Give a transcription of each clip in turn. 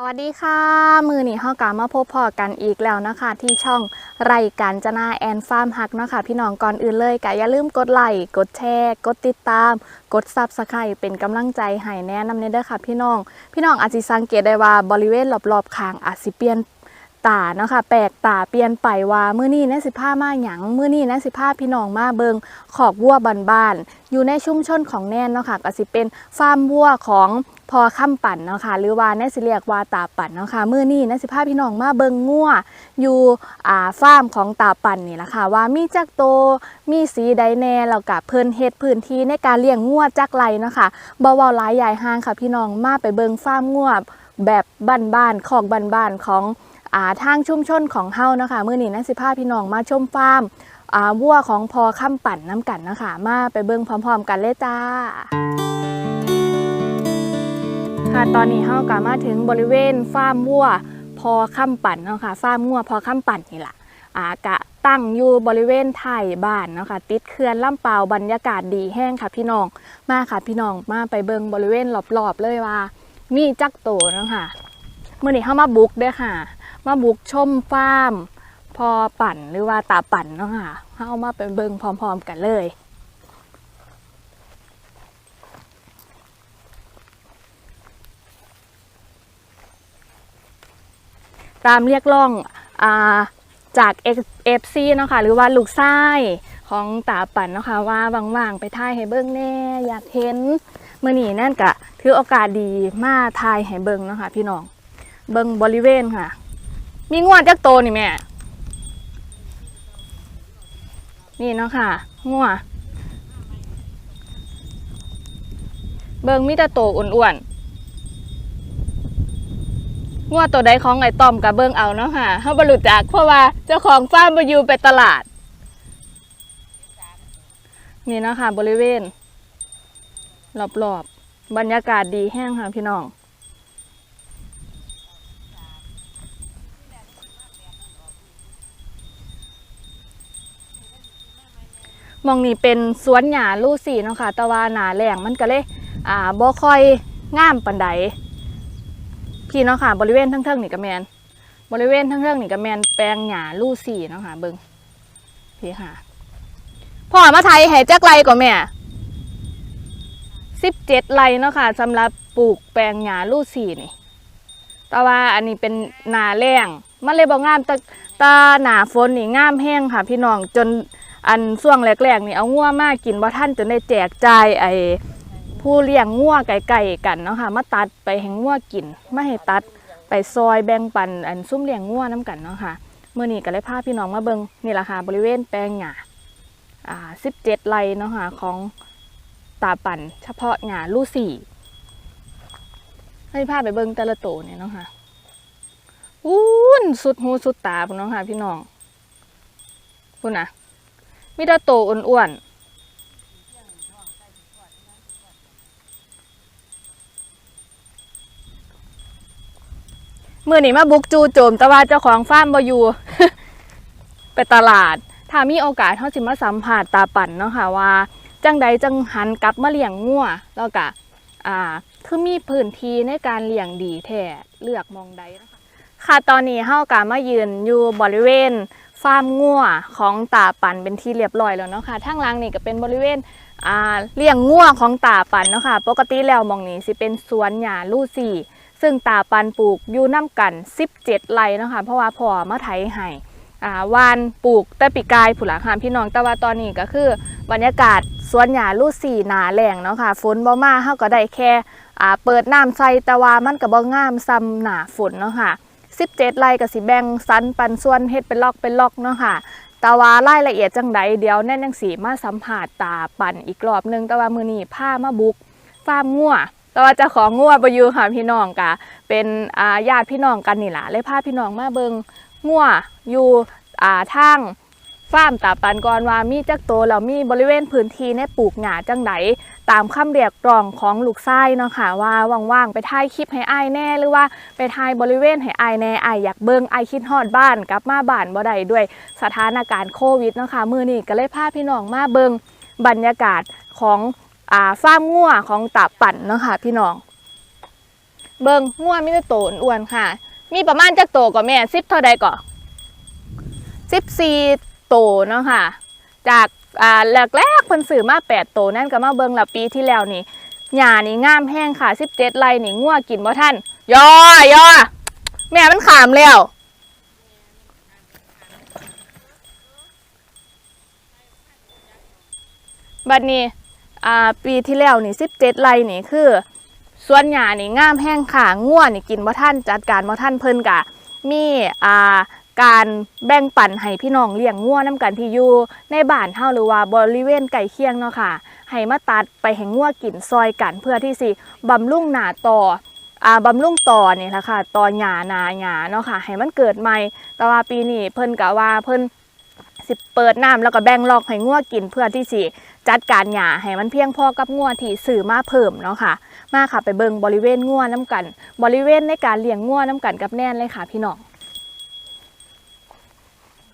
สวัสดีค่ะ มือนี้เฮากามาพบพอกันอีกแล้วนะคะ ที่ช่องไรการจนาแอนฟาร์มฮักเนาะคะพี่น้องก่อนอื่นเลยก็อย่าลืมกดไลค์กดแชร์ กดติดตาม กดซับสไครต์เป็นกำลังใจให้แนะนำเนเด้อค่ะพี่น้อง พี่น้องอาจจะสังเกตได้ว่าบริเวณรอบๆคางอาจสิเปลี่ยน ตาเนาะค่ะแปลกตาเปลี่ยนไปว่ามื้อนี้นะสิพามาหยังมื้อนี้นะสิพาพี่น้องมาเบิงขอกวัวบ้านๆอยู่ในชุมชนของแน่นเนาะค่ะก็สิเป็นฟาร์มวัวของพอค่ำปั่นเนาะค่ะหรือว่าแน่สิเรียกว่าตาปั่นเนาะค่ะมื้อนี้นะสิพาพี่น้องมาเบิงงัวอยู่อ่าฟาร์มของตาปั่นนี่แหละค่ะว่ามีจักโตมีสีใดแน่แล้วก็เพิ่นเฮ็ดพื้นที่ในการเลี้ยงงัวจักไรเนาะค่ะบ่เว้าหลายใหญ่ห้างค่ะพี่น้องมาไปเบิงฟาร์มงัวแบบบ้านๆของบ้านๆของ ทางชุมชนของเฮานะคะมื้อนี้นะสิพาพี่น้องมาชมฟาร์มวัวของพอค่ำปั่นน้ำกันนะคะ มาไปเบิ่งพร้อม ๆ กันเลยจ้าค่ะตอนนี้เฮาก็มาถึงบริเวณฟาร์มวัวพอค่ำปั่นเนาะค่ะฟาร์มงัวพอค่ำปั่นนี่แหละอากะตั้งอยู่บริเวณไทยบ้านเนาะค่ะติดเขื่อนลำเปาบรรยากาศดีแห้งค่ะพี่น้องมาค่ะพี่น้องมาไปเบิ่งบริเวณรอบๆเลยว่า มีจักโตเนาะค่ะมื้อนี้เฮามาบุกเด้อค่ะ มาบุกชมฟาร์มพอปั่นหรือว่าตาปั่นเนาะค่ะเอามาไปเบิงพร้อม ๆ กันเลยตามเรียกร้องอาจาก FC เนาะค่ะหรือว่าลูกไส้ของตาปั่นเนาะค่ะว่าว่างๆไปถ่ายให้เบิ่งแน่อยากเห็นมื้อนี้นั่นกะถือโอกาสดีมาถ่ายให้เบิ่งเนาะค่ะพี่น้องเบิ่งบริเวณค่ะ มีงวดจักโตนี่แม่ นี่เนาะค่ะงัวเบิงมีแต่โตอ้วนๆงัวตัวใดของไอ้ต้อมกับเบิงเอาเนาะค่ะเฮาบ่รู้จักเพราะว่าเจ้าของฟาร์มบ่อยู่ไปตลาด นี่เนาะค่ะบริเวณ รอบๆบรรยากาศดีแห้งค่ะพี่น้อง มองนี่เป็นสวนหญ้าลู่สีเนาะค่ะแต่ว่าหนาแรงมันก็เลยอ่าบ่ค่อยงามปานใดพี่เนาะค่ะ บริเวณทั้งเทิงนี่ก็แมนบริเวณทั้งเทิงนี่ก็แมนแปลงหญ้าลู่สีเนาะค่ะเบิ่งพี่ค่ะพ่อมาไทยให้จักไรก่อนแม่สิบเจ็ดไรเนาะค่ะสำหรับปลูกแปลงหญ้าลู่สีนี่แต่ว่าอันนี้เป็นหนาแรงมันเลยบ่งามแต่ตาหนาฝนนี่งามแห้งค่ะ พี่น้องจน อันช่วงแรกๆนี่เอางัวมากกินบ่ท่านจนได้แจกจ่ายไอ้ผู้เลี้ยงงัวไก่ๆกันเนาะค่ะมาตัดไปให้งัวกินไม่ให้ตัดไปซอยแบ่งปันอันซุ่มเลี้ยงงัวน้กันเนาะค่ะเมื่อนี้ก็เลยพาพี่น้องมาเบิงนี่แหละค่ะบริเวณแปลงหญ้าอ่า17ไร่เนาะค่ะของตาปั่นเฉพาะหญ้าลู่สี่ให้พาไปเบิงแต่ละโตเนี่ยเนาะค่ะอู้นสุดหูสุดตาพุ่นเนาะค่ะพี่น้องพุ่นนะ มีแต่โตอ้วนๆมือนี้มาบุกจูโจมแต่ว่าเจ้าของฟาร์มบอยู่ไปตลาด ถ้ามีโอกาสเขาสิมาสัมผัสตาปั่นเนาะค่ะว่า จังใดจังหันกลับมาเลี้ยงงัวแล้วก็อ่าคือมีพื้นที่ในการเลี้ยงดีแท้เลือกมองใดนะคะ ค่ะตอนนี้เฮากามายืนอยู่บริเวณฟาร์มงัวของตาปันเป็นที่เรียบร้อยแล้วเนาะค่ะทั้งหล่างนี่ก็เป็นบริเวณเลี้ยงงัวของตาปันเนาะค่ะปกติแล้วมองนี้สิเป็นสวนหญ้าลู่สี่ซึ่งตาปันปลูกอยู่น้ำกัน 17 ไร่เนาะค่ะเพราะว่าพ่อมาไถให้อ่าวานปลูกแต่ปีกายผุหลังค่ะพี่น้องแต่ว่าตอนนี้ก็คือบรรยากาศสวนหญ้าลู่สี่หนาแรงเนาะค่ะฝนบ่มาเฮาก็ได้แค่เปิดน้ำใส่แต่ว่ามันก็บ่งามซ้ำหนาฝนเนาะค่ะ 17ไร่กับสิแบ่งสันปันส่วนเฮ็ดเป็นล็อกเป็นล็อกเนาะค่ะแต่ว่ารายละเอียดจังใดเดี๋ยวแน่นจังสีมาสัมผัสตาปั่นอีกรอบนึงแต่ว่ามือนี้พามาบุกฟาร์มงัวแต่ว่าจะของงัวไปอยู่ค่ะพี่น้องกะเป็นอาญาติพี่น้องกันนี่แหละเลยพาพี่น้องมาเบิงงัวอยู่อ่าทาง ฟาร์มตาปันก่อนว่ามีจักโตแล้วมีบริเวณพื้นที่ในปลูกหญ้าจังใดตามคำเรียกร้องของลูกไส้เนาะค่ะว่าว่างๆไปถ่ายคลิปให้อ้ายแน่หรือว่าไปถ่ายบริเวณให้อ้ายแน่อ้ายอยากเบิ่งอ้ายคิดฮอดบ้านกลับมาบ้านบ่ได้ด้วยสถานการณ์โควิดเนาะค่ะมื้อนี้ก็เลยพาพี่น้องมาเบิ่งบรรยากาศของอ่าฟาร์มงัวของตาปั่นเนาะค่ะพี่น้อง เบิงง่วมีแต่โตอ้วนค่ะ มีประมาณจักโตก่อแม่สิบเท่าใดก่อสิบสี่ โตเนาะค่ะ จากอ่าแรกๆเพิ่นซื้อมาแปดโตนั่นก็มาเบิงละปีที่แล้วนี่หญ้านี่งามแห้งค่ะสิบเจ็ดไร่นี่ง่วกินบ่ท่านย่อย่อแม่มันขามแล้วบัดนี้อ่าปีที่แล้วนี่สิบเจ็ดไร่นี่คือส่วนหญ้านี่งามแห้งค่ะง่วนี่กินบ่ท่านจัดการบ่ท่านเพิ่นกะมีอ่า การแบ่งปันให้พี่น้องเลี้ยงง่วน้ำกันที่อยู่ในบ้านเฮาหรือว่าบริเวณใกล้เคียงเนาะค่ะให้มาตัดไปให้ง่วกินซอยกันเพื่อที่สิบำรุงหนาต่ออ่าบำรุงต่อนี่แหละค่ะต่อหญ้านาหญ้าเนาะค่ะ ให้มันเกิดใหม่ แต่ว่าปีนี้เพิ่นกะว่าเพิ่นสิเปิดน้ำแล้วก็แบ่งลอกให้ง่วกินเพื่อที่สิจัดการหญ้าให้มันเพียงพอกับง่วที่ซื้อมาเพิ่มเนาะค่ะ มาค่ะไปเบิงบริเวณง่วน้ำกัน บริเวณในการเลี้ยงง่วน้ำกันกับแน่นเลยค่ะพี่น้อง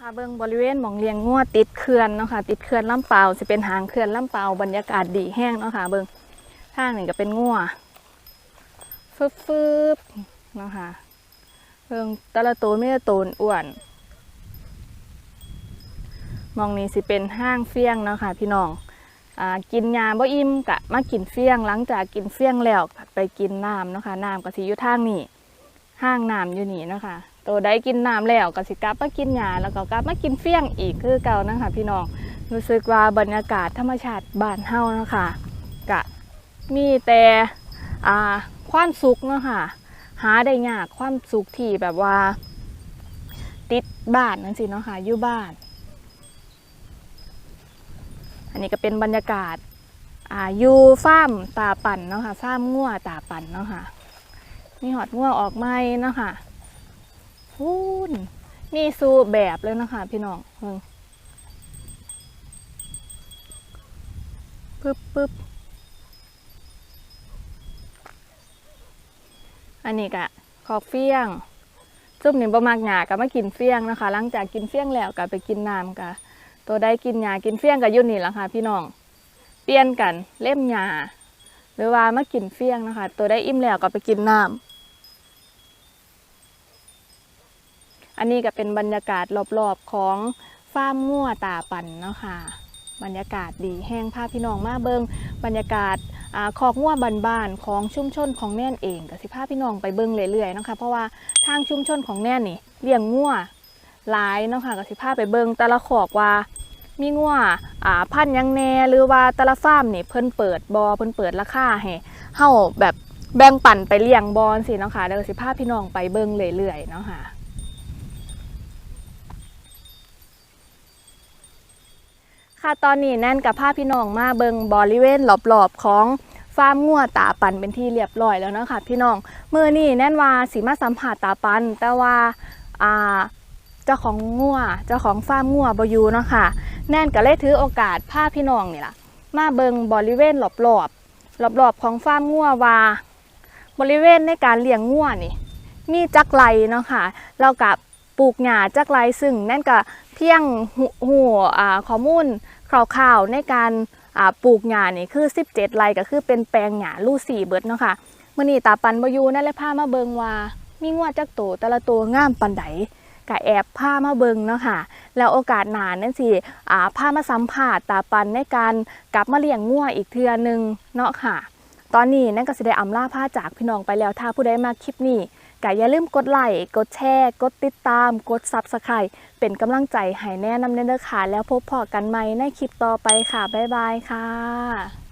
ค่ะเบิงบริเวณหมองเลียงง่วติดเขื่อนเนาะค่ะติดเขื่อนลำเปล่าจะเป็นหางเขื่อนลำเปล่าบรรยากาศดีแห้งเนาะค่ะเบิงทางนี่ก็เป็นง่วฟึบฟึบเนาะค่ะเบิงตะละตัวไม่ละตัวอ้วนมองนี้สิเป็นห้างเฟี้ยงเนาะค่ะพี่น้องอ่ากินยาบ่อิ่มกะมากินเฟี้ยงหลังจากกินเฟี้ยงแล้วไปกินน้ำเนาะค่ะน้ำก็สิอยู่ทางนี้ห้างน้ำอยู่นี่เนาะค่ะ ตัวใดกินน้ำแล้วก็สิกลับมากินยาแล้วก็กลับมากินเฟี้ยงอีกคือเก่านะคะพี่น้องรู้สึกว่าบรรยากาศธรรมชาติบ้านเฮานะคะกะมีแต่อ่าความสุขเนาะค่ะหาได้ยากความสุขที่แบบว่า ติดบ้านนั่นสิเนาะค่ะอยู่บ้าน อันนี้ก็เป็นบรรยากาศอ่าอยู่ฟาร์มตาปั่นเนาะค่ะฟาร์มงัวตาปั่นเนาะค่ะมีหอดงัวออกไม้เนาะค่ะ พูนมีสูแบบเลยนะคะ พี่น้องปึ๊บปึ๊บอันนี้กะขอกเฟี้ยงจุ่มนี่บ่มักหยาก็มากินเฟี้ยงนะคะ หลังจากกินเฟี้ยงแล้วก็ไปกินน้ำกะตัวได้กินหญ้ากินเฟี้ยงกับยุ่นนี่ละค่ะ พี่น้อง เปลี่ยนกันเล่มหญ้าหรือว่ามากินเฟี้ยงนะคะ ตัวได้อิ่มแล้วก็ไปกินน้ำ อันนี้ก็เป็นบรรยากาศรอบๆของฟาร์มงัวตาปันเนาะค่ะ บรรยากาศดีแห้งพาพพี่น้องมาเบิงบรรยากาศอคอกงัวบ้านๆของชุมชนของแน่นเองกับสิพาพพี่น้องไปเบิงเรื่อยๆนะคะเพราะว่าทางชุมชนของแน่นนี่เลี้ยงงัวหลายเนาะค่ะกับสิพาพไปเบิงแต่ละขอกว่า มีงัวอ่าพันยังแน่หรือว่าแต่ละฟาร์มนี่เพิ่นเปิดบอเพิ่นเปิดราคาให้เฮาแบบแบ่งปันไปเลี้ยงบอลสิเนาะค่ะเดี๋ยวสิพาพพี่น้องไปเบิ่งเรื่อยๆเนาะค่ะ ค่ะตอนนี้แน่นกับพาพี่น้องมาเบิงบริเวณรอบๆของฟาร์มงัวตาปันเป็นที่เรียบร้อยแล้วเนาะคะพี่น้องมือนี่แน่นว่าสีมาสัมผัสตาปัน แต่ว่าอ่าเจ้าของงัวเจ้าของฟาร์มงัวบอยูเนาะค่ะแน่นก็เลยถือโอกาสพาพี่น้องนี่ล่ะมาเบิงบริเวณรอบๆรอบๆของฟาร์มงัวว่า บริเวณในการเลี้ยงงัวนี่ มีจักไรเนาะค่ะเรากับปลูกหญ้าจักไรซึ่งแน่นก็ เพียงหูหูอ่าข้อมูลคร่าวๆในการปลูกหญ้านี่คือ 17 ไรก็คือเป็นแปลงหญ้าลู่สี่เบิดเนาะค่ะมื่อนี้ตาปันบอยู่นั่นเลยพามาเบิงว่า มีงัวจักโตแต่ละตัวงามปันใดกะแอบผ้ามาเบิงเนาะค่ะ แล้วโอกาสหนานั่นสิอ่าผ้ามาสัมผัสตาปันในการกลับมาเลี้ยงงัวอีกเทือหนึงเนาะค่ะ ตอนนี้นั่นก็แสไดงอำลาผ้าจากพี่น้องไปแล้วถ้าผู้ใดมาคลิปนี้ ก็อย่าลืมกดไลค์กดแชร์ กดติดตาม กดซับสไคร b ์เป็นกำลังใจให้แน่นำเด้อค่ะ แล้วพบพอกันใหม่ในคลิปต่อไปค่ะ บ๊ายบายค่ะ